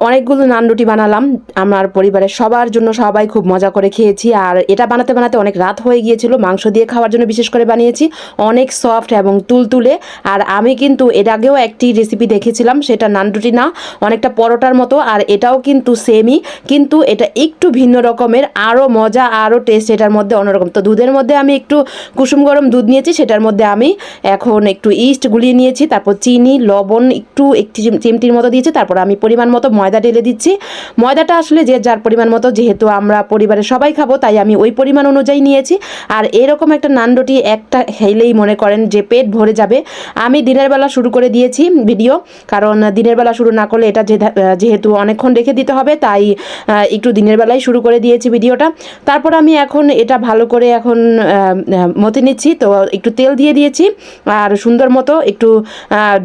অনেকগুলো নান রুটি বানালাম। আমার পরিবারের সবার জন্য সবাই খুব মজা করে খেয়েছি। আর এটা বানাতে বানাতে অনেক রাত হয়ে গিয়েছিল। মাংস দিয়ে খাওয়ার জন্য বিশেষ করে বানিয়েছি। অনেক সফট এবং তুলতুলে। আর আমি কিন্তু এর আগেও একটি রেসিপি দেখেছিলাম, সেটা নান রুটি না, অনেকটা পরোটার মতো। আর এটাও কিন্তু সেমই কিন্তু এটা একটু ভিন্ন রকমের আরও মজা আরও টেস্ট এটার মধ্যে অন্যরকম। তো দুধের মধ্যে আমি একটু কুসুম গরম দুধ নিয়েছি, সেটার মধ্যে আমি এখন একটু ইস্ট গুলিয়ে নিয়েছি। তারপর চিনি, লবণ, একটু একটি চিম- চিমটির মতো দিয়েছি। তারপর আমি পরিমাণ মতো ময়দা ঢেলে দিচ্ছি। ময়দাটা আসলে যে যার পরিমাণ মতো, যেহেতু আমরা পরিবারের সবাই খাব, তাই আমি ওই পরিমাণ অনুযায়ী নিয়েছি। আর এরকম একটা নান রুটি একটা খেলেই মনে করেন যে পেট ভরে যাবে। আমি দিনের বেলা শুরু করে দিয়েছি ভিডিও, কারণ দিনের বেলা শুরু না করলে এটা যেহেতু অনেকক্ষণ রেখে দিতে হবে, তাই একটু দিনের বেলায় শুরু করে দিয়েছি ভিডিওটা। তারপর আমি এখন এটা ভালো করে এখন মতে নিচ্ছি, তো একটু তেল দিয়ে দিয়েছি, আর সুন্দর মতো একটু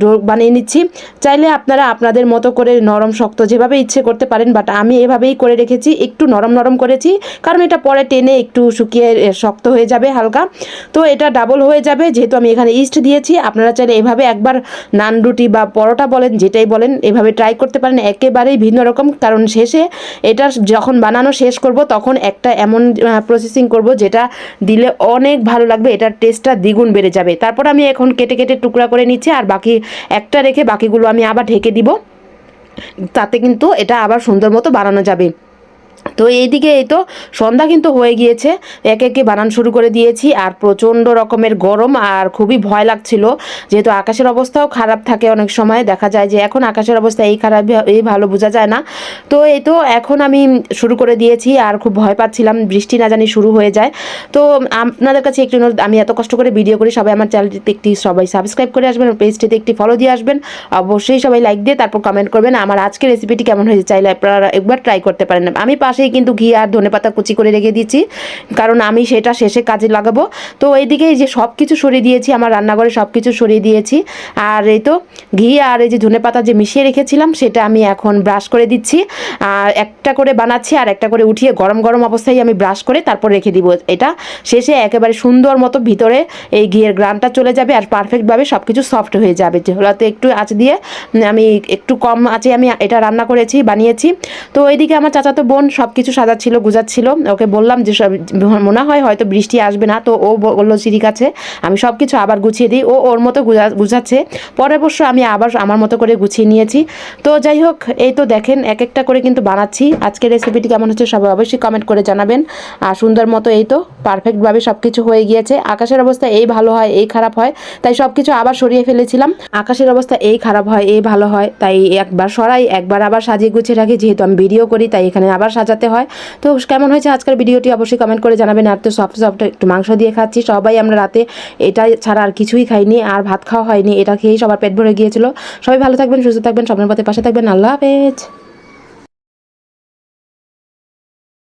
ডো, বানিয়ে নিচ্ছি। চাইলে আপনারা আপনাদের মতো করে নরম, শক্ত যেভাবে ইচ্ছে করতে পারেন বাট আমি এভাবেই করে রেখেছি, একটু নরম নরম করেছি, কারণ এটা পরে টেনে একটু শুকিয়ে শক্ত হয়ে যাবে হালকা। তো এটা ডাবল হয়ে যাবে, যেহেতু আমি এখানে ইস্ট দিয়েছি, আপনারা চাইলে এভাবে একবার নান রুটি বা পরোটা বলেন, যেটাই বলেন, এভাবে ট্রাই করতে পারেন, একেবারেই ভিন্ন রকম, কারণ শেষে এটা যখন বানানো শেষ করব, তখন একটা এমন প্রসেসিং করব, যেটা দিলে অনেক ভালো লাগবে, এটার টেস্টটা দ্বিগুণ বেড়ে যাবে। তারপর আমি এখন কেটে কেটে টুকরা করে নিচ্ছি, আর বাকি একটা রেখে বাকিগুলো আমি আবার ঢেকে দিব। তাতে কিন্তু এটা আবার সুন্দর মতো বানানো যাবে। তো এইদিকে এই তো সন্ধ্যা কিন্তু হয়ে গিয়েছে। একে একে বানান শুরু করে দিয়েছি আর প্রচণ্ড রকমের গরম আর খুবই ভয় লাগছিল। যেহেতু আকাশের অবস্থাও খারাপ থাকে অনেক সময়, দেখা যায় যে এখন আকাশের অবস্থা এই খারাপ এই ভালো বোঝা যায় না। তো এই তো এখন আমি শুরু করে দিয়েছি আর খুব ভয় পাচ্ছিলাম, বৃষ্টি না জানি শুরু হয়ে যায়। তো আপনাদের কাছে একটু আমি এত কষ্ট করে ভিডিও করি, সবাই আমার চ্যানেলটিতে একটি, সবাই সাবস্ক্রাইব করে আসবেন পেজটিতে একটি ফলো দিয়ে আসবেন। অবশ্যই সবাই লাইক দিয়ে তারপর কমেন্ট করবেন। আমার আজকের রেসিপিটি কেমন হয়েছে চাইলে আপনারা একবার ট্রাই করতে পারেন। আমি পাশেই কিন্তু ঘি আর ধনেপাতা কুচি করে রেখে দিচ্ছি কারণ আমি সেটা শেষে কাজে লাগাবো। তো এইদিকে এই যে সব কিছু সরিয়ে দিয়েছি, আমার রান্নাঘরে সব কিছু সরিয়ে দিয়েছি। আর এই তো ঘি আর এই যে ধনেপাতা যে মিশিয়ে রেখেছিলাম, সেটা আমি এখন ব্রাশ করে দিচ্ছি। আর একটা করে বানাচ্ছি আর একটা করে উঠিয়ে গরম গরম অবস্থায় আমি ব্রাশ করে তারপর রেখে দিব এটা। শেষে একেবারে সুন্দর মতো ভিতরে এই ঘিয়ের গ্রামটা চলে যাবে আর পারফেক্টভাবে সব কিছু সফট হয়ে যাবে। যেগুলোতে একটু আঁচ দিয়ে আমি একটু কম আঁচে আমি এটা রান্না করেছি, বানিয়েছি। তো এইদিকে আমার চাচাতো বোন সব কিছু সাজাচ্ছিল, গুজাচ্ছিল। ওকে বললাম যে মনে হয় হয়তো বৃষ্টি আসবে না। তো ও বলল সিঁড়ির কাছে, আমি সব কিছু আবার গুছিয়ে দিই। ও ওর মতো গুছাচ্ছে পরে অবশ্য আমি আবার আমার মতো করে গুছিয়ে নিয়েছি। তো যাই হোক, এই তো দেখেন এক একটা করে কিন্তু বানাচ্ছি। আজকের রেসিপিটি কেমন হচ্ছে সবাই অবশ্যই কমেন্ট করে জানাবেন। আর সুন্দর মতো এই তো পারফেক্টভাবে সব কিছু হয়ে গিয়েছে। আকাশের অবস্থা এই ভালো হয়, এই খারাপ হয়, তাই সব কিছু আবার সরিয়ে ফেলেছিলাম। আকাশের অবস্থা এই খারাপ হয়, এই ভালো হয়, তাই একবার সরাই, একবার আবার সাজিয়ে গুছিয়ে রাখি। যেহেতু আমি ভিডিও করি, তাই এখানে আবার সাজাতে হয়। তো কেমন হয়েছে আজকের ভিডিওটি অবশ্যই কমেন্ট করে জানাবেন। আর তো সফট সফট একটু মাংস দিয়ে খাচ্ছি। সবাই আমরা রাতে এটা ছাড়া আর কিছুই খাইনি, আর ভাত খাওয়া হয়নি। এটা খেয়েই সবার পেট ভরে গিয়েছিল। সবাই ভালো থাকবেন, সুস্থ থাকবেন, স্বপ্নের পথে পাশে থাকবেন। আল্লাহ হাফেজ।